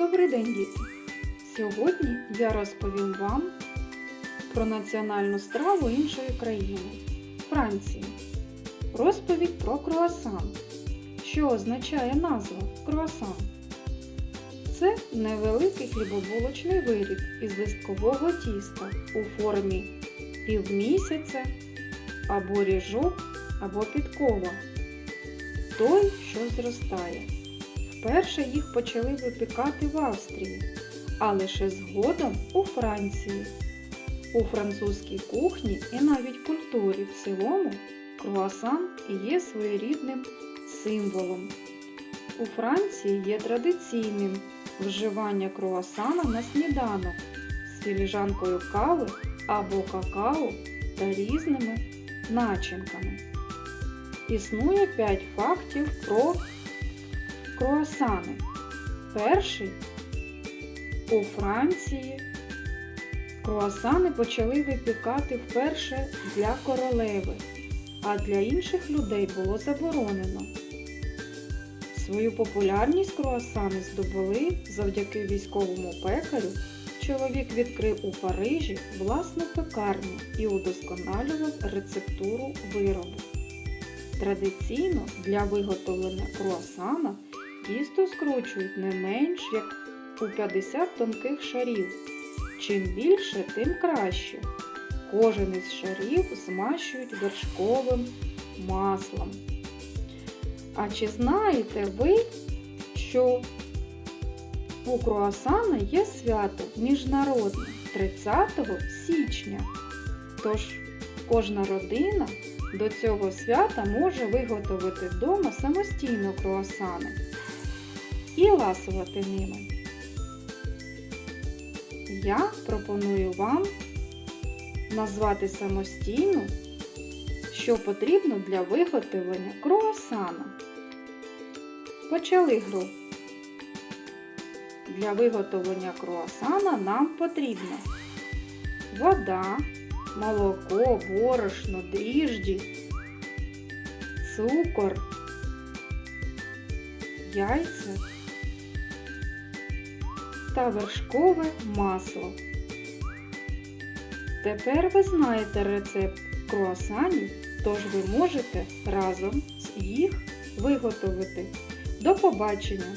Добрий день, діти! Сьогодні я розповім вам про національну страву іншої країни Франції. Розповідь про круасан. Що означає назва круасан? Це невеликий хлібобулочний виріб із листкового тіста у формі півмісяця або ріжок, або підкова. Той, що зростає. Вперше їх почали випікати в Австрії, а лише згодом у Франції. У французькій кухні і навіть культурі в цілому круасан є своєрідним символом. У Франції є традиційним вживання круасана на сніданок з філіжанкою кави або какао та різними начинками. Існує 5 фактів про круасани. Перший у Франції круасани почали випікати вперше для королеви, а для інших людей було заборонено. Свою популярність круасани здобули завдяки військовому пекарю. Чоловік відкрив у Парижі власну пекарню і удосконалював рецептуру виробу. Традиційно для виготовлення круасана тісто скручують не менш як у 50 тонких шарів. Чим більше, тим краще. Кожен із шарів змащують вершковим маслом. А чи знаєте ви, що у круасана є свято міжнародне 30 січня? Тож кожна родина до цього свята може виготовити вдома самостійно круасани і ласувати ними. Я пропоную вам назвати самостійно, що потрібно для виготовлення круасана. Почали гру. Для виготовлення круасана нам потрібно вода, молоко, борошно, дріжджі, цукор, яйця та вершкове масло. Тепер ви знаєте рецепт круасанів, тож ви можете разом з їх виготовити. До побачення!